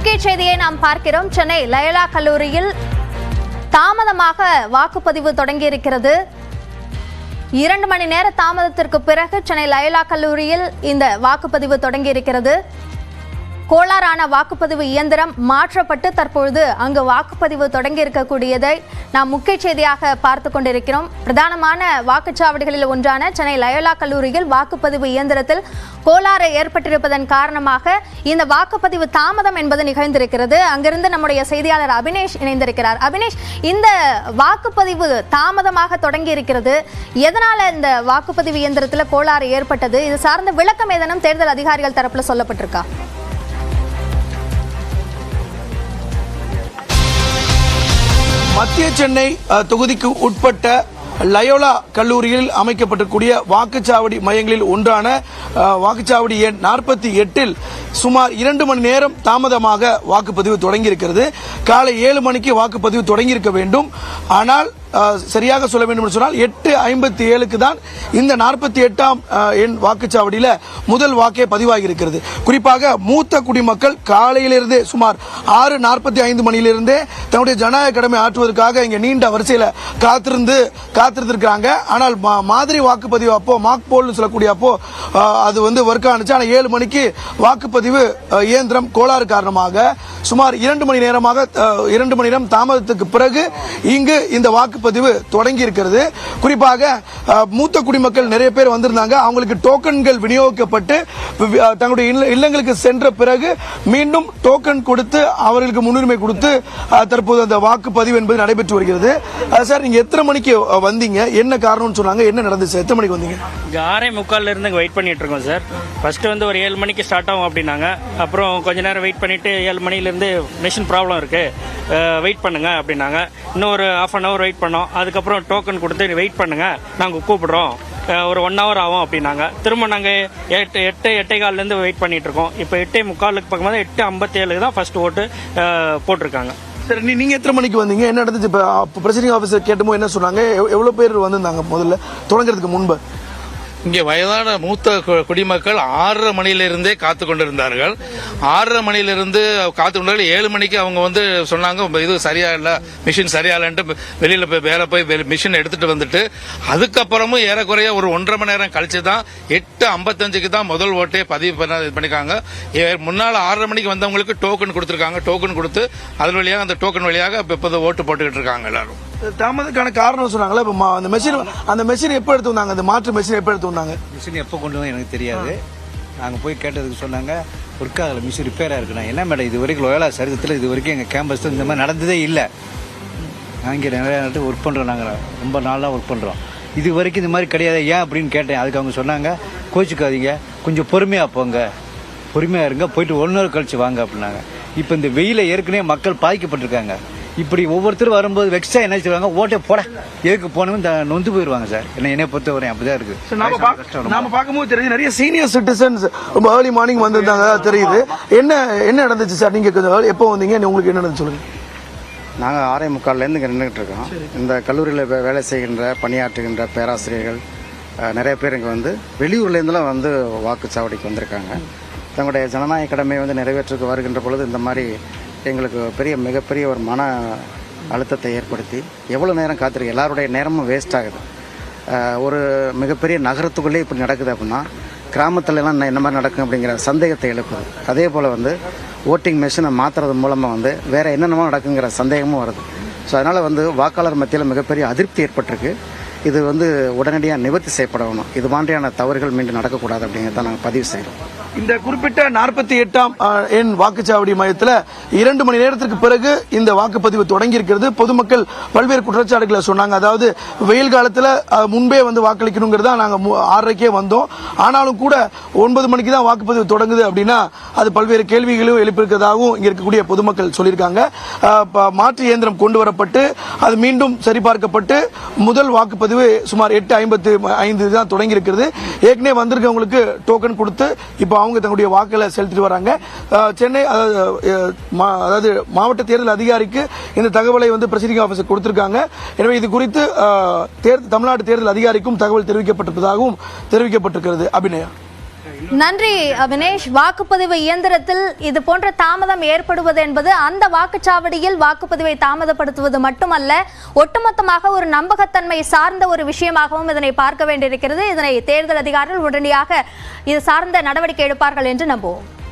முக்கிய செய்தியை நாம் பார்க்கிறோம். சென்னை லயலா கல்லூரியில் தாமதமாக வாக்குப்பதிவு தொடங்கியிருக்கிறது. இரண்டு மணி நேர தாமதத்திற்கு பிறகு சென்னை லயலா கல்லூரியில் இந்த வாக்குப்பதிவு தொடங்கியிருக்கிறது. கோளாறான வாக்குப்பதிவு இயந்திரம் மாற்றப்பட்டு தற்பொழுது அங்கு வாக்குப்பதிவு தொடங்கி இருக்கக்கூடியதை நாம் முக்கிய செய்தியாக பார்த்து கொண்டிருக்கிறோம். பிரதானமான வாக்குச்சாவடிகளில் ஒன்றான சென்னை லயோலா கல்லூரியில் வாக்குப்பதிவு இயந்திரத்தில் கோளாறு ஏற்பட்டிருப்பதன் காரணமாக இந்த வாக்குப்பதிவு தாமதம் என்பது நிகழ்ந்திருக்கிறது. அங்கிருந்து நம்முடைய செய்தியாளர் அபினேஷ் இணைந்திருக்கிறார். அபினேஷ் இந்த வாக்குப்பதிவு தாமதமாக தொடங்கி இருக்கிறது எதனால இந்த வாக்குப்பதிவு இயந்திரத்தில் கோளாறு ஏற்பட்டது? இது சார்ந்த விளக்கம் ஏதேனும் தேர்தல் அதிகாரிகள் தரப்பில் சொல்லப்பட்டிருக்கா? மத்திய சென்னை தொகுதிக்கு உட்பட்ட லயோலா கல்லூரியில் அமைக்கப்பட்டிருக்கூடிய வாக்குச்சாவடி மையங்களில் ஒன்றான வாக்குச்சாவடி எண் நாற்பத்தி எட்டில் சுமார் இரண்டு மணி நேரம் தாமதமாக வாக்குப்பதிவு தொடங்கியிருக்கிறது. காலை ஏழு மணிக்கு வாக்குப்பதிவு தொடங்கியிருக்க வேண்டும். ஆனால் சரியாக சொல்ல வேண்டும் என்று சொன்னால் எட்டு ஐம்பத்தி ஏழுக்கு தான் இந்த நாற்பத்தி எட்டாம் எண் வாக்குச்சாவடியில் முதல் வாக்கே பதிவாகி இருக்கிறது குறிப்பாக மூத்த குடிமக்கள் காலையிலிருந்தே சுமார் ஆறு நாற்பத்தி ஐந்து மணியிலிருந்தே தன்னுடைய ஜனநாயக கடமை ஆற்றுவதற்காக இங்கே நீண்ட வரிசையில் காத்திருந்து காத்திருந்திருக்கிறாங்க. ஆனால் மா- மாதிரி வாக்குப்பதிவு அப்போ மாக் போல்னு சொல்லக்கூடிய அப்போ அது வந்து ஒர்க் ஆனிச்சு. ஆனால் ஏழு மணிக்கு வாக்குப்பதிவு இயந்திரம் கோளாறு காரணமாக சுமார் இரண்டு மணி நேரமாக இரண்டு மணி நேரம் தாமதத்துக்கு பிறகு இங்கு இந்த வாக்கு வாக்குப்பதிவு தொடங்கி இருக்கிறது குறிப்பாக மூத்த குடிமக்கள் நிறைய பேர் வந்திருந்தாங்க. அவங்களுக்கு டோக்கன்கள் விநியோகிக்கப்பட்டு தங்களுடைய இல்ல- இல்லங்களுக்கு சென்ற பிறகு மீண்டும் டோக்கன் கொடுத்து அவர்களுக்கு முன்னுரிமை கொடுத்து தற்போது அந்த வாக்குப்பதிவு என்பது நடைபெற்று வருகிறது. சார் நீங்க எத்தனை மணிக்கு வந்தீங்க? என்ன காரணம்னு சொன்னாங்க? என்ன நடந்துச்சு? எத்தனை மணிக்கு வந்தீங்க? இங்கே ஆறே முக்கால்ல இருந்து வெயிட் பண்ணிட்டு இருக்கோம் சார். ஃபர்ஸ்ட் வந்து ஒரு ஏழு மணிக்கு ஸ்டார்ட் ஆகும் அப்படின்னாங்க. அப்புறம் கொஞ்ச நேரம் வெயிட் பண்ணிட்டு ஏழு மணிலேருந்து மிஷின் ப்ராப்ளம் இருக்கு. வெயிட் பண்ணுங்க அப்படின்னாங்க. இன்னும் ஒரு ஆஃப் அன் ஹவர் வெயிட் பண்ணோம் அதுக்கப்புறம் டோக்கன் கொடுத்து வெயிட் பண்ணுங்க. நாங்கள் கூப்பிடுறோம். ஒரு ஒன் ஹவர் ஆகும் அப்படின்னாங்க. திரும்ப நாங்கள் எட்டு எட்டு எட்டே கால்லேருந்து வெயிட் பண்ணிட்டு இருக்கோம். இப்போ எட்டே முக்காலுக்கு பக்கமாக எட்டு ஐம்பத்தேழுக்கு தான் ஃபர்ஸ்ட் ஓட்டு போட்டிருக்காங்க. சரி நீ- நீங்கள் எத்தனை மணிக்கு வந்தீங்க? என்ன நடந்துச்சு? இப்போ பிரசிடிங் ஆஃபீஸர் கேட்டமோ என்ன சொன்னாங்க? எவ்வளோ பேர் வந்திருந்தாங்க முதல்ல? தொடங்குறதுக்கு முன்பு. இங்கே வயதான மூத்த கு- குடிமக்கள் ஆறரை மணியிலிருந்தே காத்து கொண்டிருந்தார்கள். ஆறரை மணியிலிருந்து காத்து கொண்டார்கள் ஏழு மணிக்கு அவங்க வந்து சொன்னாங்க இது சரியா இல்லை மிஷின் சரியா இல்லைன்ட்டு வெளியில் போய் வேலை போய் மிஷின் எடுத்துட்டு வந்துட்டு அதுக்கப்புறமும் ஏறக்குறைய ஒரு ஒன்றரை மணி நேரம் கழிச்சு தான் எட்டு ஐம்பத்தஞ்சுக்கு தான் முதல் ஓட்டே பதிவு பண்ண இது பண்ணிக்காங்க ஏ- ஆறரை மணிக்கு வந்தவங்களுக்கு டோக்கன் கொடுத்துருக்காங்க. டோக்கன் கொடுத்து அதன் வழியாக அந்த டோக்கன் வழியாக இப்போ ஓட்டு போட்டுக்கிட்டு இருக்காங்க எல்லாரும். தாமதத்துக்கான காரணம் சொன்னாங்களா? இப்போ அந்த மெஷின் அந்த மெஷின் எப்போ எடுத்து வந்தாங்க? அந்த மாற்று மெஷின் எப்போ எடுத்து வந்தாங்க? மிஷின் எப்போ கொண்டு வந்து எனக்கு தெரியாது. நாங்கள் போய் கேட்டதுக்கு சொன்னாங்க ஒர்க் ஆகலை மிஷின் ரிப்பேராக இருக்குண்ணா என்ன மேடம் இது வரைக்கும் லோயலா சரிதத்தில் இது வரைக்கும் எங்கள் கேம்பஸில் இந்த மாதிரி நடந்ததே இல்லை. நான் இங்கே நிறைய ஒர்க் பண்ணுறோம் நாங்கள் ரொம்ப நாளாக ஒர்க் பண்ணுறோம் இது வரைக்கும் இந்த மாதிரி கிடையாது. ஏன் அப்படின்னு கேட்டேன். அதுக்கு அவங்க சொன்னாங்க கோச்சிக்காதீங்க. கொஞ்சம் பொறுமையாக போங்க. பொறுமையாக இருங்க. போயிட்டு ஒன் ஹவர் கழிச்சு வாங்க அப்படின்னாங்க. இப்போ இந்த வெயில ஏற்கனவே மக்கள் பாதிக்கப்பட்டிருக்காங்க. இப்படி ஒவ்வொருத்தரும் வரும்போது வெக்ஸா என்ன செய்வாங்க? ஓட்டே போட. எதுக்கு இந்த நொந்து போயிடுவாங்க சார். என்ன என்னை பொறுத்தவரை அப்படிதான் இருக்கு. நாம. நாம பார்க்கும்போது தெரியுது நிறைய சீனியர் சிட்டிசன்ஸ் ரொம்ப ஏர்லி மார்னிங் வந்திருந்தாங்க தெரியுது. என்ன என்ன நடந்துச்சு சார்? நீங்க கொஞ்சம் எப்போ வந்தீங்க? உங்களுக்கு என்ன நடந்துச்சு சொல்லுங்க. நாங்கள் ஆறே முக்கால்லேருந்து இங்கே நின்றுட்டு இருக்கோம். இந்த கல்லூரியில் வே- வேலை செய்கின்ற பணியாற்றுகின்ற பேராசிரியர்கள் நிறைய பேர் இங்கே வந்து வெளியூர்லேருந்துலாம் வந்து வாக்குச்சாவடிக்கு வந்திருக்காங்க. தங்களுடைய ஜனநாயக கடமையை வந்து நிறைவேற்றுக்கு வருகின்ற பொழுது இந்த மாதிரி எங்களுக்கு பெரிய மிகப்பெரிய ஒரு மன அழுத்தத்தை ஏற்படுத்தி எவ்வளோ நேரம் காத்திருக்கு எல்லாருடைய நேரமும் வேஸ்ட் ஆகுது. ஒரு மிகப்பெரிய நகரத்துக்குள்ளே இப்படி நடக்குது அப்படின்னா கிராமத்துலலாம் என்ன மாதிரி நடக்கும் அப்படிங்கிற சந்தேகத்தை எழுப்புது. அதே போல் வந்து ஓட்டிங் மிஷினை மாற்றுறது மூலமாக வந்து வேறு என்னென்னமோ நடக்குங்கிற சந்தேகமும் வருது. ஸோ அதனால் வந்து வாக்காளர் மத்தியில் மிகப்பெரிய அதிருப்தி ஏற்பட்டிருக்கு. இது வந்து உடனடியாக நிவர்த்தி செய்யப்படணும். இது மாதிரியான தவறுகள் மீண்டும் நடக்கக்கூடாது அப்படிங்கிறத நாங்கள் பதிவு செய்கிறோம் இந்த குறிப்பிட்ட நாற்பத்தி எட்டாம் எண் வாக்குச்சாவடி மையத்தில் இரண்டு மணி நேரத்திற்கு பிறகு இந்த வாக்குப்பதிவு தொடங்கி இருக்கிறது பொதுமக்கள் பல்வேறு குற்றச்சாட்டுகளை சொன்னாங்க. அதாவது வெயில் காலத்தில் முன்பே வந்து வாக்களிக்கணுங்கிறதா நாங்கள் ஆறரைக்கே வந்தோம். ஆனாலும் கூட ஒன்பது மணிக்கு தான் வாக்குப்பதிவு தொடங்குது அப்படின்னா அது பல்வேறு கேள்விகளும் எழுப்பியிருக்கிறதாகவும் இங்கே இருக்கக்கூடிய பொதுமக்கள் சொல்லியிருக்காங்க. மாற்று இயந்திரம் கொண்டு வரப்பட்டு அது மீண்டும் சரிபார்க்கப்பட்டு முதல் வாக்குப்பதிவு சுமார் எட்டு ஐம்பத்து ஐந்து தான் தொடங்கி இருக்கிறது ஏற்கனவே வந்திருக்கவங்களுக்கு டோக்கன் கொடுத்து இப்போ அவங்க தங்களுடைய வாக்குகளை செலுத்திட்டு வராங்க. சென்னை அதாவது, மா- அதாவது மாவட்ட தேர்தல் அதிகாரிக்கு இந்த தகவலை வந்து பிரசிடிங் ஆஃபீஸர் கொடுத்திருக்காங்க. எனவே இது குறித்து தமிழ்நாடு தேர்தல் அதிகாரிக்கும் தகவல் தெரிவிக்கப்பட்டிருப்பதாகவும் தெரிவிக்கப்பட்டிருக்கிறது. அபிநயா. நன்றி அவினேஷ். வாக்குப்பதிவு இயந்திரத்தில் இது போன்ற தாமதம் ஏற்படுவது என்பது அந்த வாக்குச்சாவடியில் வாக்குப்பதிவை தாமதப்படுத்துவது மட்டுமல்ல ஒட்டுமொத்தமாக ஒரு நம்பகத்தன்மை சார்ந்த ஒரு விஷயமாகவும் இதனை பார்க்க வேண்டியிருக்கிறது. இதனை தேர்தல் அதிகாரிகள் உடனடியாக இது சார்ந்த நடவடிக்கை எடுப்பார்கள் என்று நம்புவோம்.